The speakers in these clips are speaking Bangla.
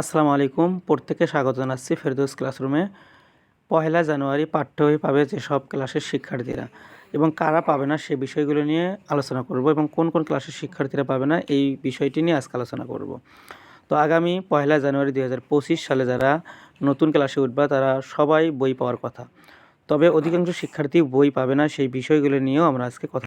আসসালামু আলাইকুম। প্রত্যেকে স্বাগত জানাচ্ছি ফেরদৌস ক্লাসরুমে। পয়লা জানুয়ারি পাঠ্য বই পাবে যেসব ক্লাসের শিক্ষার্থীরা এবং কারা পাবে না সে বিষয়গুলো নিয়ে আলোচনা করব এবং কোন কোন ক্লাসের শিক্ষার্থীরা পাবে না এই বিষয়টি নিয়ে আজকে আলোচনা করব। তো আগামী পয়লা জানুয়ারি দু হাজার পঁচিশ সালে যারা নতুন ক্লাসে উঠবে, তারা সবাই বই পাওয়ার কথা। তবে অধিকাংশ শিক্ষার্থী বই পাবে না, সেই বিষয়গুলো নিয়েও আমরা আজকে কথা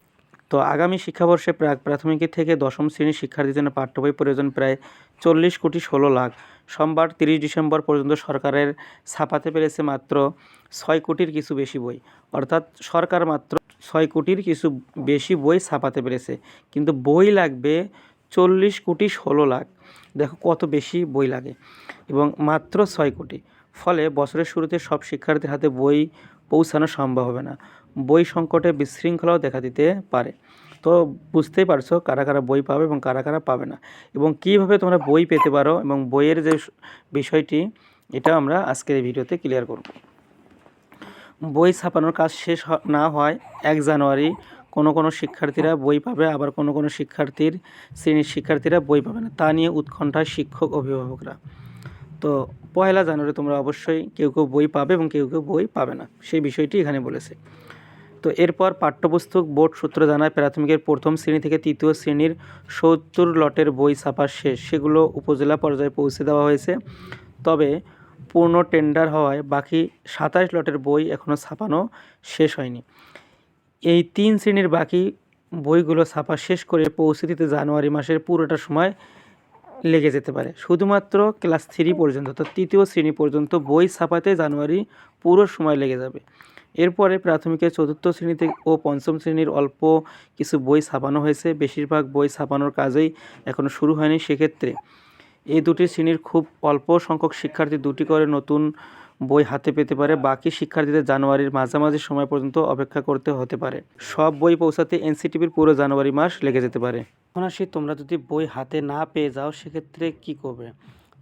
তো আগামী শিক্ষাবর্ষে প্রাক প্রাথমিক থেকে দশম শ্রেণির শিক্ষার্থীদের জন্য পাঠ্য বই প্রয়োজন প্রায় চল্লিশ কোটি ষোলো লাখ। সোমবার তিরিশ ডিসেম্বর পর্যন্ত সরকারের ছাপাতে পেরেছে মাত্র ছয় কোটির কিছু বেশি বই। অর্থাৎ সরকার মাত্র ছয় কোটির কিছু বেশি বই ছাপাতে পেরেছে। কিন্তু বই লাগবে চল্লিশ কোটি ষোলো লাখ। দেখো কত বেশি বই লাগে। এবং মাত্র ছয় কোটি। ফলে বছরের শুরুতে সব শিক্ষার্থীর হাতে বই পৌঁছানো সম্ভব হবে না। বই সংকটে বিশৃঙ্খলাও দেখা দিতে পারে। তো বুঝতেই পারছ কারা কারা বই পাবে এবং কারা কারা পাবে না। এবং কীভাবে তোমরা বই পেতে পারো এবং বইয়ের যে বিষয়টি, এটা আমরা আজকের এই ভিডিওতে ক্লিয়ার করব। বই ছাপানোর কাজ শেষ না হয় এক জানুয়ারি, কোনো কোনো শিক্ষার্থীরা বই পাবে, আবার কোনো কোনো শিক্ষার্থীর, শ্রেণির শিক্ষার্থীরা বই পাবে না। তা নিয়ে উৎকণ্ঠায় শিক্ষক, অভিভাবকরা। তো পয়লা জানুয়ারি তোমরা অবশ্যই কেউ কেউ বই পাবে এবং কেউ কেউ বই পাবে না। সেই বিষয়টি এখানে বলেছে। তো এরপর পাঠ্যপুস্তক বোর্ড সূত্র জানায়, প্রাথমিকের প্রথম শ্রেণি থেকে তৃতীয় শ্রেণির সত্তর লটের বই ছাপা শেষ। সেগুলো উপজেলা পর্যায়ে পৌঁছে দেওয়া হয়েছে। তবে পূর্ণ টেন্ডার হওয়ায় বাকি সাতাশ লটের বই এখনও ছাপানো শেষ হয়নি। এই তিন শ্রেণির বাকি বইগুলো ছাপা শেষ করে পৌঁছে দিতে জানুয়ারি মাসের পুরোটা সময় লেগে যেতে পারে। শুধুমাত্র ক্লাস থ্রি পর্যন্ত অর্থাৎ তৃতীয় শ্রেণি পর্যন্ত বই ছাপাতে জানুয়ারি পুরো সময় লেগে যাবে। এরপরে প্রাথমিকের চতুর্থ শ্রেণীতে ও পঞ্চম শ্রেণির অল্প কিছু বই ছাপানো হয়েছে। বেশিরভাগ বই ছাপানোর কাজেই এখনও শুরু হয়নি। সেক্ষেত্রে এই দুটি শ্রেণির খুব অল্প সংখ্যক শিক্ষার্থী দুটি করে নতুন বই হাতে পেতে পারে। বাকি শিক্ষার্থীদের জানুয়ারির মাঝামাঝি সময় পর্যন্ত অপেক্ষা করতে হতে পারে। সব বই পৌঁছাতে এনসিটিভির পুরো জানুয়ারি মাস লেগে যেতে পারে। এখন আসি, তোমরা যদি বই হাতে না পেয়ে যাও, সেক্ষেত্রে কি করবে?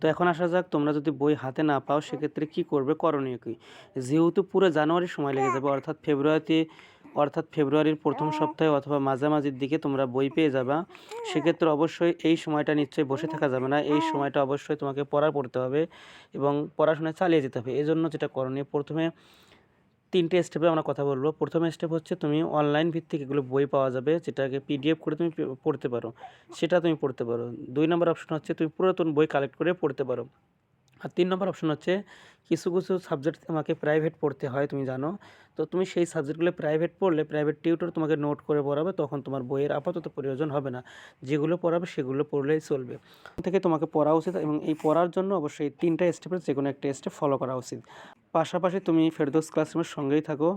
তো এখন আসা যাক, তোমরা যদি বই হাতে না পাও, সেক্ষেত্রে কি করবে? করণীয় কী? যেহেতু পুরো জানুয়ারি সময় লেগে যাবে, অর্থাৎ ফেব্রুয়ারিতে অর্থাৎ ফেব্রুয়ারির প্রথম সপ্তাহে অথবা মাঝামাঝির দিকে তোমরা বই পেয়ে যাবা। সেক্ষেত্রে অবশ্যই এই সময়টা নিশ্চয়ই বসে থাকা যাবে না। এই সময়টা অবশ্যই তোমাকে পড়া পড়তে হবে এবং পড়াশোনা চালিয়ে যেতে হবে। এই জন্য যেটা করণীয় প্রথমে তিনটে স্টেপে আমরা কথা বলব। প্রথম স্টেপ হচ্ছে তুমি অনলাইন ভিত্তিক এগুলো বই পাওয়া যাবে যেটাকে পিডিএফ করে তুমি পড়তে পারো। সেটা তুমি পড়তে পারো। দুই নম্বর অপশন হচ্ছে তুমি পুরাতন বই কালেক্ট করে পড়তে পারো। আর তিন নম্বর অপশন হচ্ছে কিছু কিছু সাবজেক্ট তোমাকে প্রাইভেট পড়তে হয়, তুমি জানো। তো তুমি সেই সাবজেক্টগুলো প্রাইভেট পড়লে প্রাইভেট টিউটর তোমাকে নোট করে পড়াবে, তখন তোমার বইয়ের আপাতত প্রয়োজন হবে না। যেগুলো পড়াবে, সেগুলো পড়লেই চলবে। থেকে তোমাকে পড়া উচিত এবং এই পড়ার জন্য অবশ্যই তিনটা স্টেপের যে কোনো একটা স্টেপ ফলো করা উচিত। পাশাপাশি তুমি ফেরদোস ক্লাসরুমের সঙ্গেই থাকো।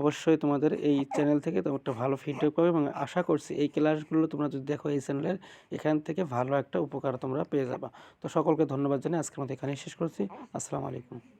অবশ্যই তোমাদের এই চ্যানেল থেকে তোমার একটা ভালো ফিডব্যাক পাবে এবং আশা করছি এই ক্লাসগুলো তোমরা যদি দেখো এই চ্যানেলের এখান থেকে ভালো একটা উপকার তোমরা পেয়ে যাবা। তো সকলকে ধন্যবাদ জানাই আজকের মতো এখানেই শেষ করছি। আসসালামু আলাইকুম।